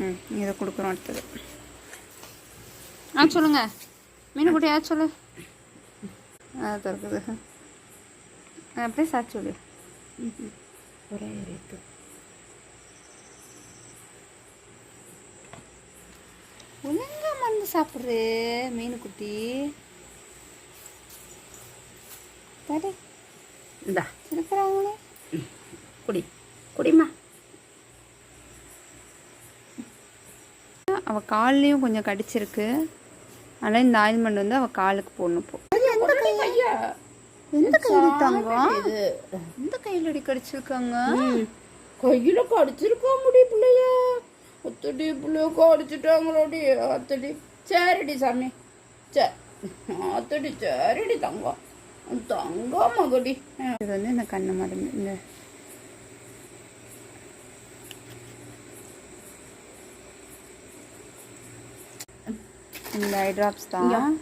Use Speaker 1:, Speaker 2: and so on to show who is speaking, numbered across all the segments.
Speaker 1: ம் இதை கொடுக்குறோம் அடுத்தது. ஆ சொல்லுங்க. மீனுக்குட்டி ஆ சொல்லு? ஆ திறக்குது. அப்படியே சாப்பிட்டு சொல்லு.
Speaker 2: ஒரே ரேட்டு.
Speaker 1: ஒழுங்கா மருந்து சாப்பிட்ரு மீனுக்குட்டி தடி
Speaker 2: இந்தா.
Speaker 1: இருக்கிறாங்களே
Speaker 2: குடி. குடிமா
Speaker 1: அவள் கால்லையும் கொஞ்சம் கடிச்சிருக்கு. அதனால் இந்த ஆயில்மெண்ட் வந்து அவள் காலுக்கு போடணும் போ
Speaker 2: ஐயா
Speaker 1: எந்த கையில்? தங்கம்
Speaker 2: இது
Speaker 1: எந்த கையில் அடி கடிச்சிருக்காங்க?
Speaker 2: கையில கடிச்சிருக்கா முடி பிள்ளைய. அத்தடி பிள்ளைய கடிச்சிட்டாங்களோடி. அத்தடி. சரிடி சாமி. சே. அத்தடி சரிடி தங்கம். தங்கம் மகடி.
Speaker 1: இது வந்து இந்த கண்ணு மருந்து இந்த இந்த ஐ ட்ராப்ஸ் தான்.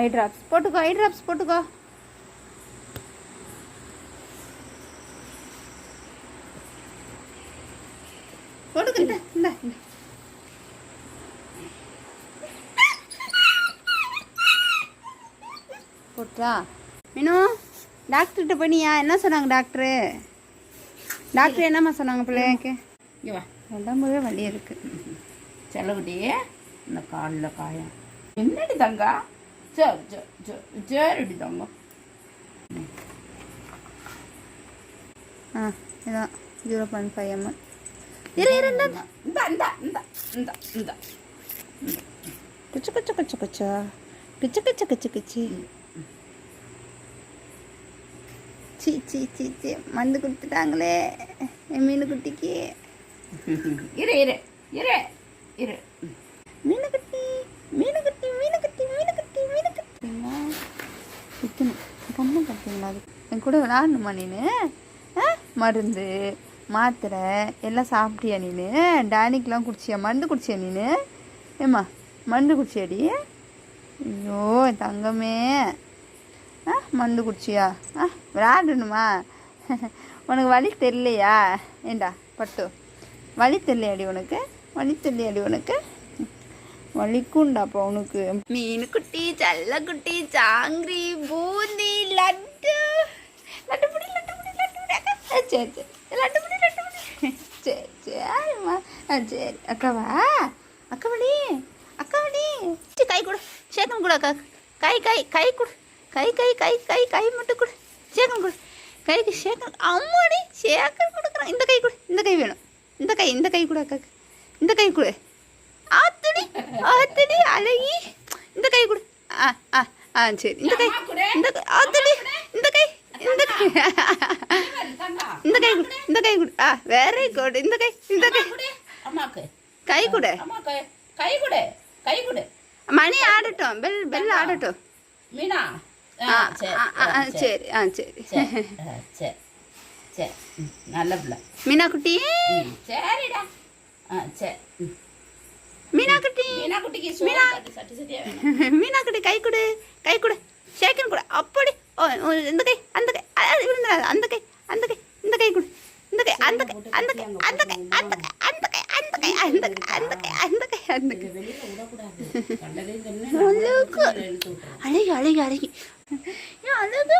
Speaker 1: ஐ ட்ராப்ஸ் போட்டுக்கோ ஐ ட்ராப்ஸ் போட்டுக்கோ. போட்டுக்கோ இந்த. போட்டா மீனு டாக்டர்கிட்ட போனியா என்ன சொன்னாங்க டாக்டரு? டாக்டர் என்னம்மா சொன்னாங்க பிள்ளைக்கு உடம்புவே வலி இருக்கு.
Speaker 2: செல்லகுட்டி இந்த காலில் காயம். என்னடி தங்கா? சரி சரி சரி சரிடி தங்கம்
Speaker 1: ஆ இதான் ஜீரோ பாயிண்ட் ஃபைவ் எம்எல் இரு இரு இந்த.
Speaker 2: இந்த இந்த இந்த இந்த இந்த
Speaker 1: குச்சு குச்சு குச்சு குச்சா. கிச்சு கிச்சு கிச்சு கிச்சு. சி சி சி சி. மருந்து கொடுத்துட்டாங்களே என் மீன் குட்டிக்கு.
Speaker 2: இரு இரு இரு இரு.
Speaker 1: மீன் கட்டி மீன் குட்டி மீன் கட்டி மீன் குட்டி விற்கணும் கண்ணு கட்டிங்களா? அது என் கூட விளாடணுமா நீனு? ஆ? மருந்து மாத்திரை எல்லாம் சாப்பிட்டியா நீனு? டானிக்லாம் குடிச்சியா? மருந்து குடிச்சியா நீனு? ஏம்மா மருந்து குடிச்சியாடி? ஐயோ தங்கமே. ஆ மருந்து குடிச்சியா? ஆ விளாடணுமா? உனக்கு வலி தெரியலையா? ஏண்டா பட்டு. வலி தெரியலையாடி உனக்கு? வலி தெரியலையாடி உனக்கு? வலிக்குண்டா வலிக்குண்டாப்பா உனக்கு. மீன் குட்டி சல்ல குட்டி சாங்கிரி பூந்தி லட்டு. லட்டு புடி லட்டு புடி லட்டு சரி சரி லட்டு புடி லட்டு புடி. சரி சரிம்மா சரி அக்காவா? அக்காவடி அக்காவடி சரி கை கொடு. சேக்கம் கொடு அக்கா. கை கை கை கொடு. கை கை கை கை கை மட்டும் கொடு. சேக்கம் கொடு. கைக்கு சேக்கம் அம்மாடி சேக்கம் கொடுக்குறான். இந்த கை கொடு. இந்த கை வேணும். இந்த கை இந்த கை கொடு அக்காக்கு. இந்த கை கொடு. ஆத்தடி அழகி. இந்த கை கொடு. ஆ ஆ ஆ சரி. இந்த கை இந்த ஆத்தடி இந்த கை இந்த கை. இந்த கை கொடு இந்த கை கொடு. ஆ வெரி குட் இந்த கை இந்த கை. கை கொடு.
Speaker 2: கை கொடு. கை கொடு.
Speaker 1: மணி ஆடட்டும். பெல் பெல் ஆடட்டும்.
Speaker 2: மீனா?
Speaker 1: ஆ சரி. சரி.
Speaker 2: சரி. சரி. நல்ல பிள்ளை.
Speaker 1: மீனா குட்டி
Speaker 2: சரிடா. ஆ சரி.
Speaker 1: மீனா குட்டி
Speaker 2: மீனா குட்டிக்கு வேணும்
Speaker 1: மீனா குட்டி கை கொடு கை கொடு ஷேக்கன் கொடு அப்படி இந்த கை அந்த கை விழுந்துடாது அந்த கை அந்த கை இந்த கை கொடு இந்த கை அந்த கை அந்த கை அந்த கை அந்த கை அந்த கை அந்த கை அந்த கை அந்த கை அந்த கை அந்த கை அழகு. அழகி அழகி ஏன் அழகு